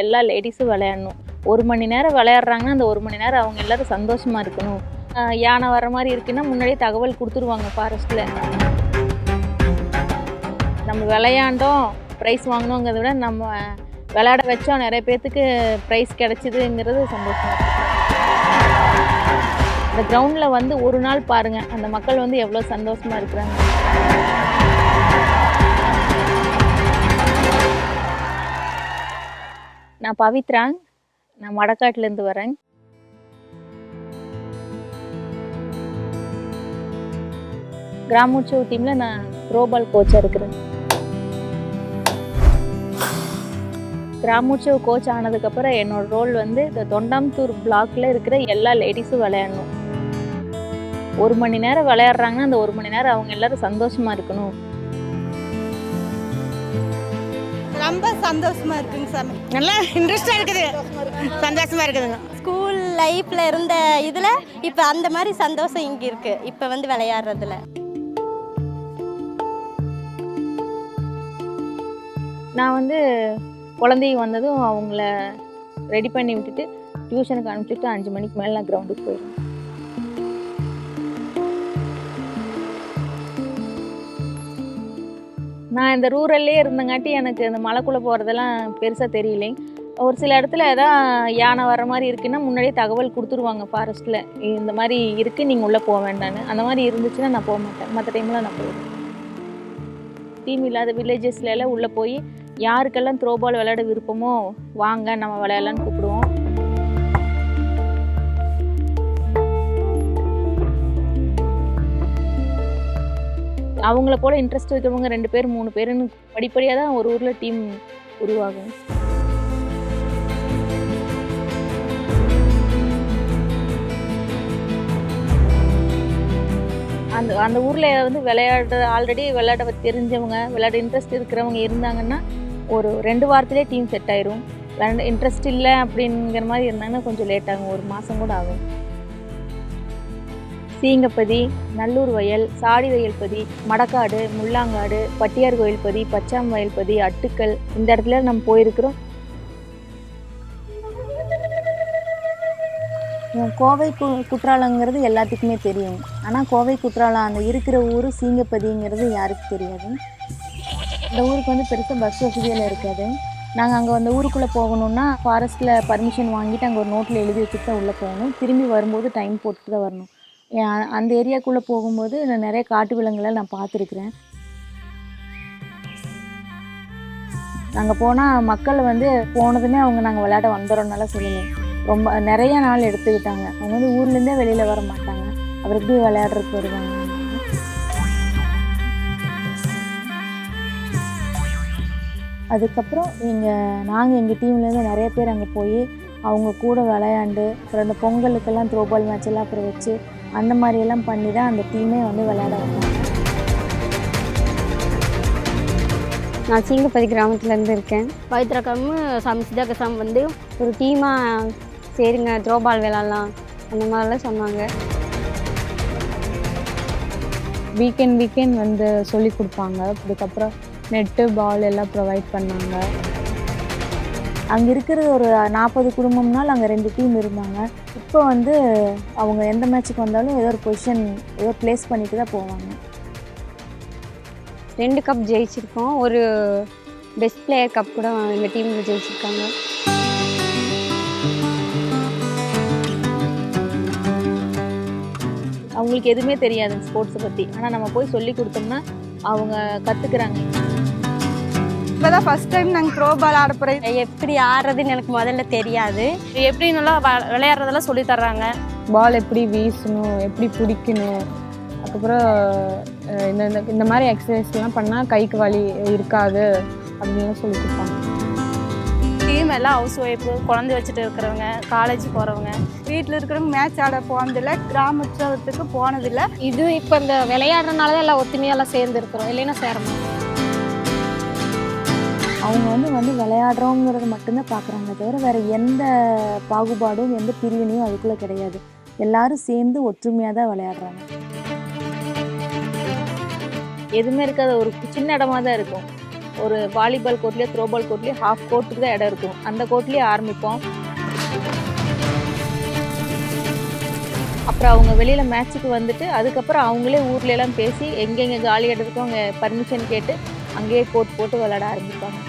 எல்லா லேடிஸும் விளையாடணும். ஒரு மணி நேரம் விளையாடுறாங்கன்னா அந்த ஒரு மணி நேரம் அவங்க எல்லாரும் சந்தோஷமா இருக்கணும். யானை வர மாதிரி இருக்குன்னா முன்னாடியே தகவல் கொடுத்துருவாங்க ஃபாரஸ்ட்டில் நம்ம விளையாண்டோம் ப்ரைஸ் வாங்கினோங்கிறத விட நம்ம விளையாட வச்சோம். நிறைய பேர்த்துக்கு ப்ரைஸ் கிடைச்சிதுங்கிறது சந்தோஷம் அந்த கிரவுண்டில் வந்து ஒரு நாள் பாருங்கள் அந்த மக்கள் வந்து எவ்வளோ சந்தோஷமாக இருக்கிறாங்க. நான் பவித்ரா நான் மடக்காட்டிலேருந்து வரேன். கிராமோற்சவ டீமில் நான் த்ரோபால் கோச்சாக இருக்கிறேன். கிராமோற்சவ கோச் ஆனதுக்கப்புறம் என்னோட ரோல் வந்து இந்த தொண்டாம்தூர் பிளாக்ல இருக்கிற எல்லா லேடிஸும் விளையாடணும். ஒரு மணி நேரம் விளையாடுறாங்கன்னா அந்த ஒரு மணி நேரம் அவங்க எல்லாரும் சந்தோஷமாக இருக்கணும். ரொம்ப சந்தோஷமா இருக்குங்க சாமி. நல்லா இன்ட்ரெஸ்டா இருக்குது. சந்தோஷமா இருக்குதுங்க. ஸ்கூல் லைஃப்ல இருந்த இதில் இப்போ அந்த மாதிரி சந்தோஷம் இங்கே இருக்கு. இப்போ வந்து விளையாடுறதுல. நான் வந்து குழந்தைங்க வந்ததும் அவங்கள ரெடி பண்ணி விட்டுட்டு டியூஷனுக்கு அனுப்பிச்சிட்டு அஞ்சு மணிக்கு மேலே நான் கிரவுண்டுக்கு போயிடுவேன் நான் இந்த ரூரல்லே இருந்தங்காட்டி எனக்கு இந்த மலைக்குள்ளே போகிறதெல்லாம் பெருசாக தெரியலைங்க ஒரு சில இடத்துல ஏதாவது யானை வர மாதிரி இருக்குன்னா முன்னாடியே தகவல் கொடுத்துருவாங்க ஃபாரஸ்ட்டில் இந்த மாதிரி இருக்குது நீங்கள் உள்ளே போக வேண்டான்னு. அந்த மாதிரி இருந்துச்சுன்னா நான் போக மாட்டேன். மற்ற டைமில் நான் போயிடுவேன் டீம் இல்லாத வில்லேஜஸ்லாம் உள்ளே போய் யாருக்கெல்லாம் த்ரோ பால் விளையாட விருப்பமோ வாங்க நம்ம விளையாடலான்னு கூப்பிடுவோம். அவங்கள போல இன்ட்ரெஸ்ட் இருக்கிறவங்க ரெண்டு பேர் மூணு பேருன்னு படிப்படியாக தான் ஒரு ஊரில் டீம் உருவாகும். அந்த அந்த ஊரில் வந்து விளையாடுற ஆல்ரெடி விளையாட தெரிஞ்சவங்க விளையாட இன்ட்ரெஸ்ட் இருக்கிறவங்க இருந்தாங்கன்னா ஒரு ரெண்டு வாரத்திலே டீம் செட் ஆயிரும். இன்ட்ரெஸ்ட் இல்லை அப்படிங்கிற மாதிரி இருந்தாங்கன்னா கொஞ்சம் லேட் ஆகும். ஒரு மாதம் கூட ஆகும். சீங்கப்பதி நல்லூர் வயல் சாடி வயல்பதி மடக்காடு முள்ளாங்காடு பட்டியார் கோயில்பதி பச்சாம் வயல்பதி அட்டுக்கல் இந்த இடத்துல நம்ம போயிருக்கிறோம். கோவை கு குற்றாலங்கிறது எல்லாத்துக்குமே தெரியும். ஆனால் கோவை குற்றாலம் அந்த இருக்கிற ஊர் சீங்கப்பதிங்கிறது யாருக்கு தெரியாது? இந்த ஊருக்கு வந்து பெருசாக பஸ் வசதியெல்லாம் இருக்காது. நாங்கள் அங்கே அந்த ஊருக்குள்ளே போகணுன்னா ஃபாரஸ்ட்டில் பர்மிஷன் வாங்கிட்டு அங்கே ஒரு நோட்டில் எழுதி வச்சுட்டு தான் உள்ளே போகணும். திரும்பி வரும்போது டைம் போட்டு தான் வரணும். அந்த ஏரியாக்குள்ளே போகும்போது நான் நிறைய காட்டு விலங்குகளை நான் பார்த்துருக்குறேன். நாங்கள் போனால் மக்கள் வந்து போனதுமே அவங்க நாங்கள் விளையாட வந்துடுறோம்னால சொல்லணும் ரொம்ப நிறைய நாள் எடுத்துக்கிட்டாங்க. அவங்க வந்து ஊர்லேருந்தே வெளியில் வர மாட்டாங்க. அவர் எப்படி விளையாடுறதுக்கு வருவாங்க? அதுக்கப்புறம் எங்கள் நாங்கள் எங்கள் டீம்லேருந்து நிறைய பேர் அங்கே போய் அவங்க கூட விளையாண்டு அப்புறம் அந்த பொங்கலுக்கெல்லாம் த்ரோபால் மேட்ச் எல்லாம் அப்புறம் வச்சு அந்த மாதிரியெல்லாம் பண்ணி தான் அந்த டீமே வந்து விளையாட வந்தாங்க நான் சீங்கப்பதி கிராமத்துலேருந்து இருக்கேன். பவித்ரகாமு சாமி சிதாகசாம் வந்து ஒரு டீமாக சரிங்க த்ரோபால் விளாட்லாம் அந்த மாதிரிலாம் சொன்னாங்க. வீக்கெண்ட் வீக்கெண்ட் வந்து சொல்லி கொடுப்பாங்க. அதுக்கப்புறம் நெட்டு பால் எல்லாம் ப்ரொவைட் பண்ணாங்க. அங்கே இருக்கிற ஒரு நாற்பது குடும்பம்னால் அங்கே ரெண்டு டீம் இருந்தாங்க. இப்போ வந்து அவங்க எந்த மேட்ச்சுக்கு வந்தாலும் ஏதோ ஒரு பொசிஷன் ஏதோ ப்ளேஸ் பண்ணிட்டு தான் போவாங்க. ரெண்டு கப் ஜெயிச்சிருக்கோம். ஒரு பெஸ்ட் பிளேயர் கப் கூட எங்கள் டீமில் ஜெயிச்சிருக்காங்க. அவங்களுக்கு எதுவுமே தெரியாது ஸ்போர்ட்ஸை பற்றி ஆனால் நம்ம போய் சொல்லி கொடுத்தோம்னா அவங்க கற்றுக்குறாங்க இப்பதான் ஃபர்ஸ்ட் டைம் நாங்க த்ரோ பால் ஆட போறோம். எப்படி ஆடுறதுன்னு எனக்கு முதல்ல தெரியாது. எப்படி நல்லா வ- விளையாடுறதெல்லாம் சொல்லி தர்றாங்க? பால் எப்படி வீசணும் எப்படி பிடிக்கணும் அதுக்கப்புறம் இந்த இந்த- மாதிரி எக்ஸசைஸ்லாம் பண்ணால் கைக்கு வலி இருக்காது அப்படின்னு சொல்லி கொடுப்பாங்க டீம் எல்லாம் ஹவுஸ் ஒய்ஃபு குழந்தை வச்சுட்டு இருக்கிறவங்க காலேஜ் போகிறவங்க வீட்டில் இருக்கிறவங்க மேட்ச் ஆட போனதில்ல கிராமோற்சவத்துக்கு போனதில்ல. இது இப்போ இந்த விளையாடுறதுனால தான் எல்லாம் ஒத்துமையெல்லாம் சேர்ந்து இருக்கிறோம். இல்லைன்னா சேர மாட்டோம். அவங்க வந்து வந்து விளையாடுறோங்கிறத மட்டும்தான் பார்க்குறாங்க தவிர வேறு எந்த பாகுபாடும் எந்த பிரிவினையும் அதுக்குள்ளே கிடையாது. எல்லாரும் சேர்ந்து ஒற்றுமையாக தான் விளையாடுறாங்க. எதுவுமே இருக்காத. ஒரு சின்ன இடமா தான் இருக்கும். ஒரு வாலிபால் கோர்ட்லேயோ த்ரோபால் கோர்ட்லேயோ ஹாஃப் கோர்ட்டுக்கு தான் இடம் இருக்கும். அந்த கோர்ட்லேயே ஆரம்பிப்போம். அப்புறம் அவங்க வெளியில் மேட்ச்சுக்கு வந்துட்டு அதுக்கப்புறம் அவங்களே ஊர்ல எல்லாம் பேசி எங்கெங்கே காலி இடத்துக்கு அவங்க பர்மிஷன் கேட்டு அங்கேயே கோட் போட்டு விளையாட ஆரம்பிப்பாங்க.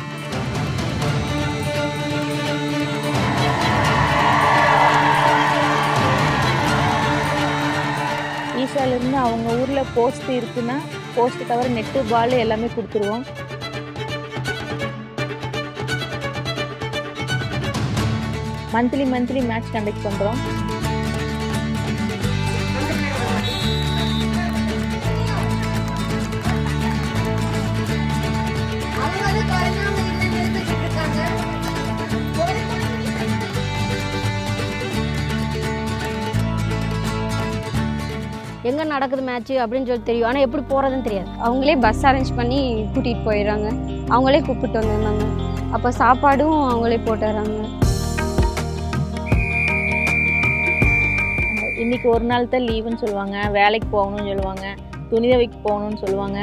ஈஷாலேருந்து அவங்க ஊரில் போஸ்ட் இருக்குன்னா போஸ்ட் தவிர நெட்டு பால் எல்லாமே கொடுத்துருவோம். மந்த்லி மந்த்லி மேட்ச் கண்டக்ட் பண்ணுறோம் எங்கே நடக்குது மேட்ச்சு அப்படின்னு சொல்லி தெரியும். ஆனால் எப்படி போகிறதுன்னு தெரியாது. அவங்களே பஸ் அரேஞ்ச் பண்ணி கூட்டிகிட்டு போயிடுறாங்க. அவங்களே கூப்பிட்டு வந்துருந்தாங்க. அப்போ சாப்பாடும் அவங்களே போட்டுறாங்க இன்னைக்கு ஒரு நாள் தான் லீவுன்னு சொல்லுவாங்க. வேலைக்கு போகணும்னு சொல்லுவாங்க. துணி துவைக்கு போகணும்னு சொல்லுவாங்க.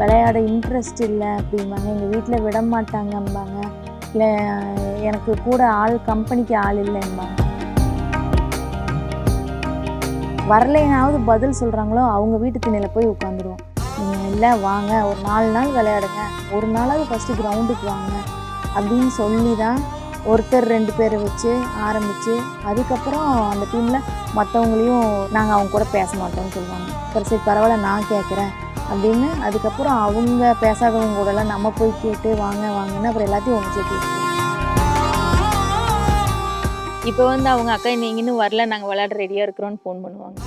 விளையாட இன்ட்ரெஸ்ட் இல்லை அப்படிம்பாங்க. எங்கள் வீட்டில் விட மாட்டாங்கம்பாங்க. இல்லை எனக்கு கூட ஆள் கம்பெனிக்கு ஆள் இல்லைம்பாங்க. வரலைனாவது பதில் சொல்கிறாங்களோ அவங்க வீட்டு திண்ணையில் போய் உட்காந்துருவோம். நீங்கள் இல்லை வாங்க ஒரு நாலு நாள் விளையாடுங்க. ஒரு நாளாவது ஃபஸ்ட்டு கிரவுண்டுக்கு வாங்க. அப்படின்னு சொல்லி தான் ஒருத்தர் ரெண்டு பேரை வச்சு ஆரம்பித்து அதுக்கப்புறம் அந்த டீமில் மற்றவங்களையும் நாங்கள் அவங்க கூட பேச மாட்டோம்னு சொல்லுவாங்க. சரி சரி பரவாயில்ல நான் கேட்குறேன் அப்படின்னு அதுக்கப்புறம் அவங்க பேசாதவங்க கூடலாம் நம்ம போய் கேட்டு வாங்க வாங்கன்னு அப்புறம் எல்லாத்தையும் ஒன்று சேர்த்து இப்போ வந்து அவங்க அக்கா நீங்க இன்னும் வரல நாங்கள் விளையாட ரெடியாக இருக்கிறோன்னு ஃபோன் பண்ணுவாங்க.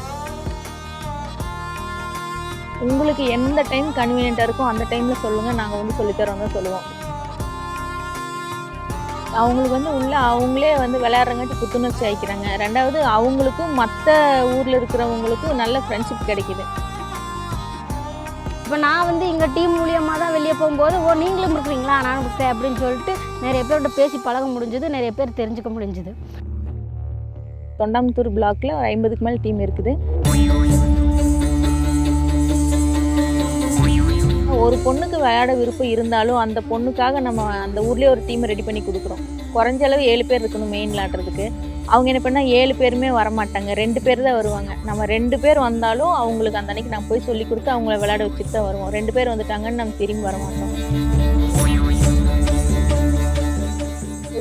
உங்களுக்கு எந்த டைம் கன்வீனியண்ட்டாக இருக்கோ அந்த டைமில் சொல்லுங்கள் நாங்கள் வந்து சொல்லித்தரோன்னு சொல்லுவோம். அவங்களுக்கு வந்து உள்ள அவங்களே வந்து விளையாடுறங்காட்டி புத்துணர்ச்சி ஆயிக்கிறாங்க ரெண்டாவது அவங்களுக்கும் மற்ற ஊரில் இருக்கிறவங்களுக்கும் நல்ல ஃப்ரெண்ட்ஷிப் கிடைக்குது. இப்போ நான் வந்து எங்கள் டீம் மூலியமாக தான் வெளியே போகும்போது ஓ நீங்களும் இருக்கிறீங்களா? நானும் இருக்கிறேன் அப்படின்னு சொல்லிட்டு நிறைய பேர்கிட்ட பேசி பழக முடிஞ்சது நிறைய பேர் தெரிஞ்சுக்க முடிஞ்சுது. தொண்டாமுத்தூர் பிளாக்ல ஒரு ஐம்பதுக்கு மேல் டீம் இருக்குது. ஒரு பொண்ணுக்கு விளையாட விருப்பம் இருந்தாலும் அந்த பொண்ணுக்காக நம்ம அந்த ஊர்லேயே ஒரு டீம் ரெடி பண்ணி கொடுக்குறோம். குறைஞ்ச அளவு ஏழு பேர் இருக்கணும் மெயின் விளாட்றதுக்கு அவங்க என்ன பண்ணால் ஏழு பேருமே வரமாட்டாங்க. ரெண்டு பேர் தான் வருவாங்க. நம்ம ரெண்டு பேர் வந்தாலும் அவங்களுக்கு அந்த அன்னைக்கு நான் போய் சொல்லி கொடுத்து அவங்கள விளையாட வச்சுட்டு தான் வருவோம். ரெண்டு பேர் வந்துட்டாங்கன்னு நம்ம திரும்பி வர மாட்டோம்.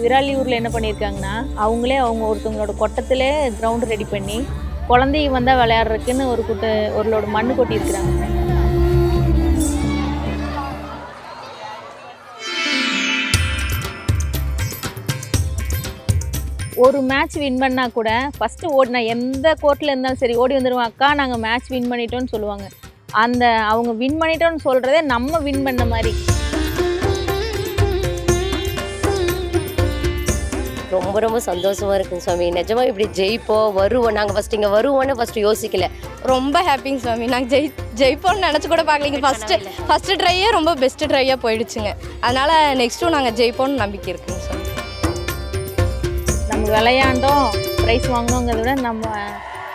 விராலியூரில் என்ன பண்ணியிருக்காங்கன்னா அவங்களே அவங்க ஒருத்தவங்களோட கொட்டத்திலே கிரவுண்ட் ரெடி பண்ணி குழந்தைங்க வந்தால் விளையாடுறதுக்குன்னு ஒரு குட்டை ஒரு லோடு மண்ணு கொட்டியிருக்கிறாங்க. ஒரு மேட்ச் வின் பண்ணா கூட ஃபஸ்ட்டு ஓடி நான் எந்த கோர்ட்டில் இருந்தாலும் சரி ஓடி வந்துடுவோம் அக்கா நாங்கள் மேட்ச் வின் பண்ணிட்டோம்னு சொல்லுவாங்க. அந்த அவங்க வின் பண்ணிட்டோம்னு சொல்கிறதே நம்ம வின் பண்ண மாதிரி. ரொம்ப ரொம்ப சந்தோஷமா இருக்குங்க சுவாமி. நிஜமா இப்படி ஜெயிப்போம் வருவோம். நாங்கள் ஃபர்ஸ்ட் இங்கே வருவோன்னு ஃபர்ஸ்ட் யோசிக்கல. ரொம்ப ஹாப்பிங்க சுவாமி. நாங்கள் ஜெய் ஜெயிப்போம்னு நினச்சி கூட பார்க்கலீங்க. ஃபஸ்ட்டு ஃபஸ்ட்டு ட்ரையே ரொம்ப பெஸ்ட்டு ட்ரையாக போயிடுச்சுங்க. அதனால் நெக்ஸ்ட்டும் நாங்கள் ஜெயிப்போம்னு நம்பிக்கை இருக்குங்க சுவாமி. நம்ம விளையாண்டோம் ப்ரைஸ் வாங்கினோங்கிறத விட நம்ம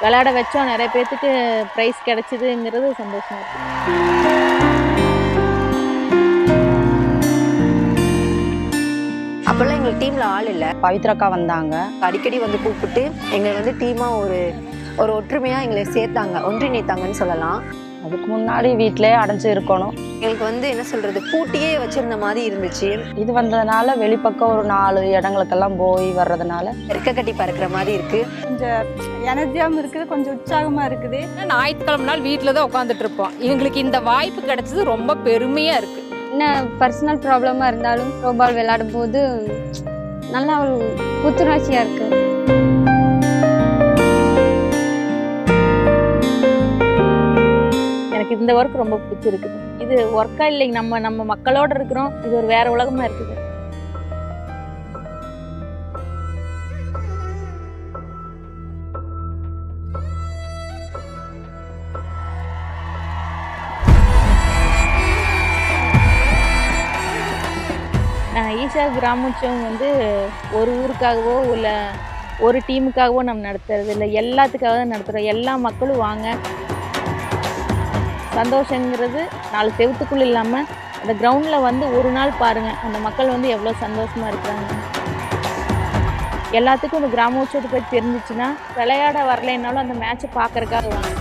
விளையாட வச்சோம். நிறைய பேர்த்துக்கு ப்ரைஸ் கிடைச்சிதுங்கிறது சந்தோஷமா இருக்கு. அப்போல்லாம் எங்களுக்கு டீமில் ஆள் இல்லை. பவித்ராக்கா வந்தாங்க. அடிக்கடி வந்து கூப்பிட்டு எங்களை வந்து டீமாக ஒரு ஒரு ஒற்றுமையாக எங்களை சேர்த்தாங்க. ஒன்றிணைத்தாங்கன்னு சொல்லலாம். அதுக்கு முன்னாடி வீட்டிலே அடைஞ்சு இருக்கணும். எங்களுக்கு வந்து என்ன சொல்கிறது பூட்டியே வச்சிருந்த மாதிரி இருந்துச்சு. இது வந்ததுனால வெளிப்பக்கம் ஒரு நாலு இடங்களுக்கெல்லாம் போய் வர்றதுனால ரெக்க கட்டி பறக்கிற மாதிரி இருக்கு. கொஞ்சம் எனர்ஜியாகவும் இருக்குது கொஞ்சம் உற்சாகமாக இருக்குது. ஞாயிற்றுக்கிழமை நாள் வீட்டில் தான் உட்காந்துட்டு இருப்போம். இவங்களுக்கு இந்த வாய்ப்பு கிடைச்சது ரொம்ப பெருமையாக இருக்குது என்ன பர்சனல் ப்ராப்ளமாக இருந்தாலும் த்ரோபால் விளையாடும் போது நல்லா ஒரு புத்துணர்ச்சியாக இருக்குது எனக்கு இந்த ஒர்க் ரொம்ப பிடிச்சிருக்கு. இது ஒர்க்கா இல்லைங்க நம்ம நம்ம மக்களோட இருக்கிறோம். இது ஒரு வேற உலகமா இருக்குது. ஆஹ் ஈஷா கிராமோற்சவம் வந்து ஒரு ஊருக்காகவோ இல்லை ஒரு டீமுக்காகவோ நம்ம நடத்துறது இல்லை. எல்லாத்துக்காக தான் நடத்துகிறோம் எல்லா மக்களும் வாங்க. சந்தோஷங்கிறது நாலு செவத்துக்குள்ளே இல்லாமல் அந்த கிரவுண்டில் வந்து ஒரு நாள் பாருங்கள் அந்த மக்கள் வந்து எவ்வளோ சந்தோஷமாக இருக்கிறாங்க. எல்லாத்துக்கும் இந்த கிராம உற்சவத்தை பற்றி தெரிஞ்சிச்சுன்னா விளையாட வரலைன்னாலும் அந்த மேட்ச்சை பார்க்குறக்காக வாங்க.